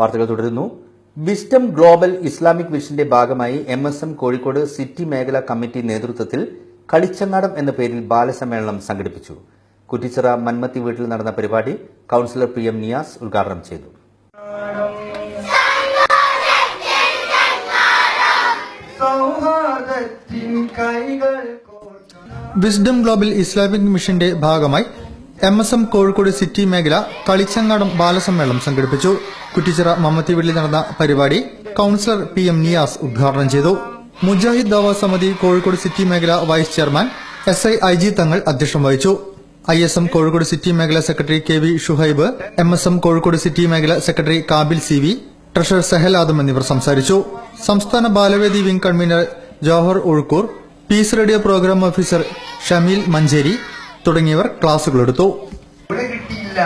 വാർത്തകൾ തുടരുന്നു. Wisdom global Islamic വിഷന്റെ ഭാഗമായി M S M Kozhikode city മേഖലാ കമ്മിറ്റി നേതൃത്വത്തിൽ കളിച്ചങ്ങാടം എന്ന പേരിൽ ബാലസമ്മേളനം സംഘടിപ്പിച്ചു. കുറ്റിച്ചിറ മന്മത്തി വീട്ടിൽ നടന്ന പരിപാടി കൌൺസിലർ പി എം നിയാസ് ഉദ്ഘാടനം ചെയ്തു. വിസ്ഡം ഗ്ലോബൽ ഇസ്ലാമിക് മിഷന്റെ ഭാഗമായി M S M Kozhikode city മേഖല കളിച്ചങ്ങാടം ബാലസമ്മേളനം സംഘടിപ്പിച്ചു. കുറ്റിച്ചിറ മമ്മത്തി വീട്ടിൽ നടന്ന പരിപാടി കൌൺസിലർ പി എം നിയാസ് ഉദ്ഘാടനം ചെയ്തു. മുജാഹിദ് ദാവ സമിതി കോഴിക്കോട് സിറ്റി മേഖല vice chairman S I I G Thangal അധ്യക്ഷം വഹിച്ചു. I S M Kozhikode city മേഖല secretary K V Shuhaib M S M Kozhikode city മേഖല secretary Kabil C V treasurer Sahal Adam എന്നിവർ സംസാരിച്ചു. സംസ്ഥാന Balavedi wing convener Johar Ulkoor peace radio programme officer Shameel Manjeri തുടങ്ങിയവർ ക്ലാസ്സുകൾ എടുത്തു. കിട്ടിയില്ല.